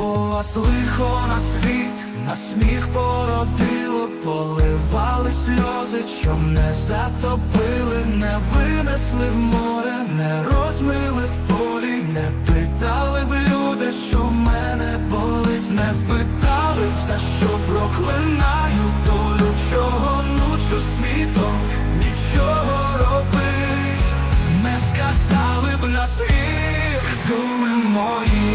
бо вас лихо на світ, на сміх породило, поливали сльози, чом не затопили, не винесли в море, не розмили в полі, не питали б люди, що в мене болить, не питали б, за що проклинаю долю, чого нучу світом, нічого робить, не сказали б на сміх, думи мої.